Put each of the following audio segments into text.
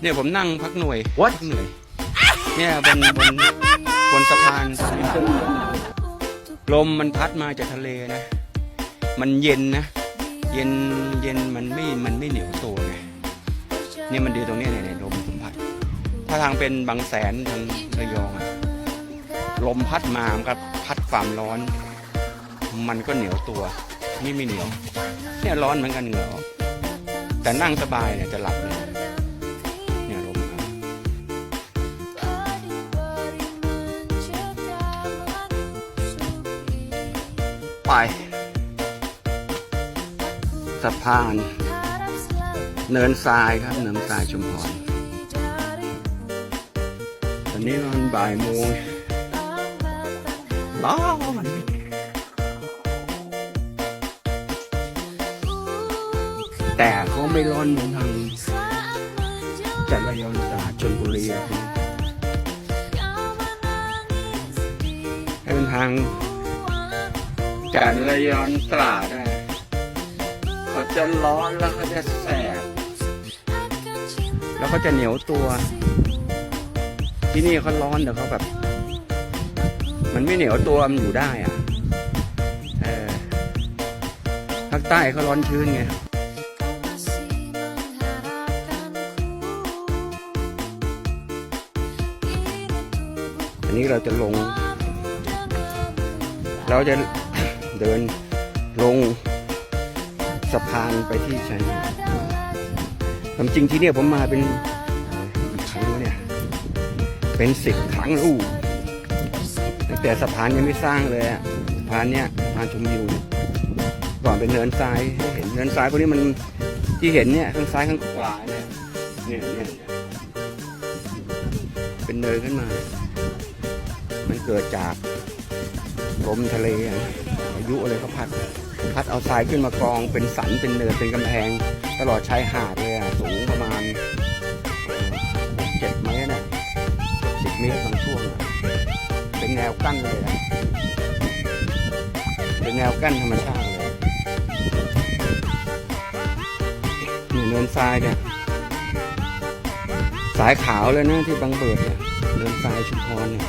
เนี่ยผมนั่งพักหน่วย What? พักเหนื่อยเนี่ยบนบนบนสะพานลมมันพัดมาจากทะเลนะ มันเย็นนะ เย็นเย็นมันไม่มันไม่เหนียวตัวไงเนี่ยมันดีตรงเนี้ยเนี่ยเนี่ยลมสัมผัสถ้าทางเป็นบางแสนทางระยองอะลมพัดมามันก็พัดความร้อน มันก็เหนียวตัว นี่ไม่เหนียว เนี่ยร้อนเหมือนกันเหงื่อออกแต่นั่งสบายเนี่ยจะหลับเลยเนี่ย ไป สะพาน เนินทรายครับ เนินทรายชุมพรตอนนี้มันบ่ายโมงร้อนแต่ก็ไม่ร้อนเหมือนทางจันทร์ระยองตราดชนบุรีอะครับให้เป็นทาง การระยอนตราดเขาจะร้อนแล้วเขาจะแสบแล้วเขาจะเหนียวตัว ที่นี่เขาร้อนแต่เขาแบบ มันไม่เหนียวตัวมันอยู่ได้อะภาคใต้เขาร้อนชื้นไงอันนี้เราจะลง เราจะ เดินลงสะพานไปที่ชายหาดความจริงที่เนี่ยผมมาเป็นครั้งแล้วเนี่ย เป็นสิบครั้งลูกตั้งแต่สะพานยังไม่สร้างเลยอะสะพานเนี้ยสะพานชมวิวก่อนเป็นเนินทรายให้เห็นเนินทรายพวกนี้มันที่เห็นเนี่ยข้างซ้ายข้างขวาเนี่ยเนี่ยเนี่ยเป็นเนินขึ้นมา มันเกิดจากลมทะเลอะายุอะไรก็พัด พัดเอาทรายขึ้นมากองเป็นสันเป็นเนินเป็นกำแพง ตลอดชายหาดเลยอะสูงประมาณเจ็ดเมตรน่ะสิบเมตรบางช่วงเป็นแนวกั้นเลยอะเป็นแนวกั้นธรรมชาติเลยนี่เนินทรายเนี่ยสายขาวเลยนะที่บางเบิดเนี่ยเนินทรายชุมพรเนี่ย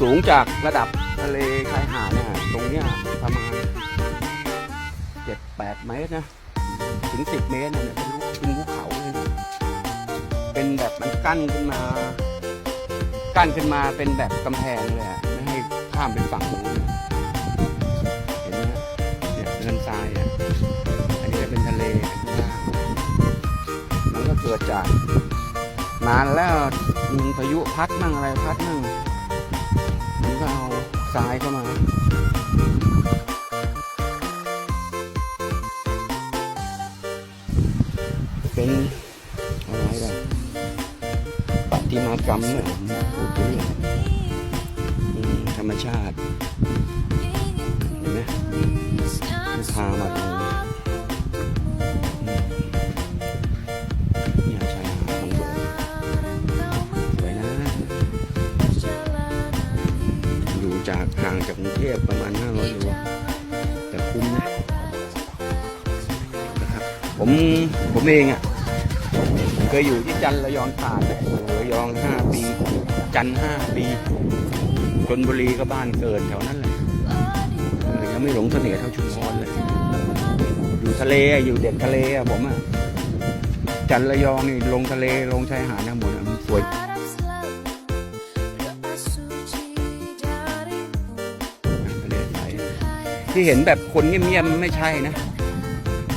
สูงจากระดับ ทะเลชายหาดเนี่ยตรงเนี้ยประมาณเจ็ดแปดเมตรนะ ถึงสิบเมตรเนี่ยเป็นลูกเป็นภูเขาเลยนะเป็นแบบมันกั้นขึ้นมา กั้นขึ้นมาเป็นแบบกำแพงเลยอะไม่ให้ข้ามไปฝั่งนู้นเห็นไหมเนี่ยเนินทรายอะอันนี้จะเป็นทะเลข้างล่างมันก็เกิดจากนานแล้วมีพายุพัดมั่งอะไรพัดมั่ง ซ้ายเข้ามา เป็นอะไรกันปฏิมากรรมเนี่ยพูดถึงธรรมชาติ เห็นไหมพามาตรงนี้างจากกรุงเทพประมาณ 500โลแต่คุ้มนะนะครับ ผมผมเองอะ่ะเคยอยู่ที่จันระยองตาดนะอยู่ระยอง5ปี จันทร์5ปีชนบุรีก็บ้านเกิดแถวนั้นเลยเออยังไม่หลงเสน่ห์เท่าชุมพรเลย อยู่ทะเลอยู่เด็กทะเลอะผมอะ่ะจันระยองนี่ลงทะเลลงชายหาดนะหมดมันสวย ที่เห็นแบบคนเงียบๆไม่ใช่นะ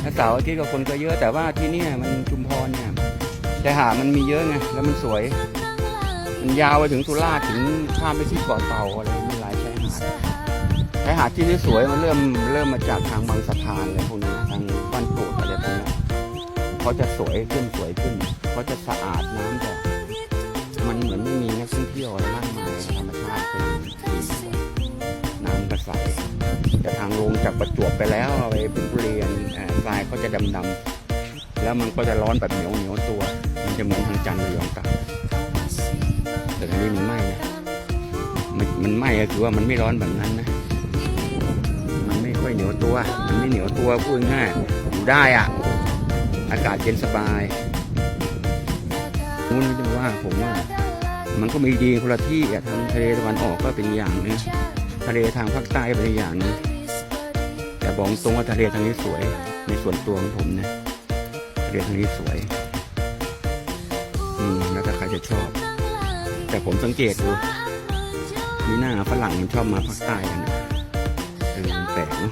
ถ้าเสาร์อาที่ก็คนก็เยอะแต่ว่าที่นี่มันชุมพรเนี่ยชายหาดมันมีเยอะไงแล้วมันสวย มันยาวไปถึงสุราษฎร์ถึงข้ามไปที่เกาะเต่าอะไรมันหลายชายหาดชายหาดที่นี่สวยมันเริ่มเริ่มมาจากทางบางสะพานอะไรพวกนี้ทางบ้านโกดอะไรพวกนี้เขาจะสวยขึ้นสวยขึ้นเขาจะสะอาดน้ำจะมันเหมือนไม่มีนักท่องเที่ยวอะไรมากมายธรรมชาติเป็นสีน้ จากประจวบไปแล้วไปเป็นบุรีอันทรายก็จะดำๆแล้วมันก็จะร้อนแบบเหนียวเหนียวตัว มันจะเหมือนทางจันทร์ระยองตาแต่ทีนี้มันไหม้นะมันมันไหม้ก็คือว่ามันไม่ร้อนแบบนั้นนะ มันไม่ค่อยเหนียวตัว มันไม่เหนียวตัวพูดง่ายอยู่ได้อะ อากาศเย็นสบายนู้นจะว่าผมว่า มันก็มีดีคนละที่อะทางทะเลตะวันออกก็เป็นอย่างนึงทะเลทางภาคใต้เป็นอย่างนึง แต่บอกตรงว่าทะเลทางนี้สวย ในส่วนตัวของผมนะทะเลทางนี้สวย อืมแล้วแต่ใครจะชอบ แต่ผมสังเกตดูมีหน้าฝรั่งมันชอบมาภาคใต้กันนะเออมันแปลกเนาะ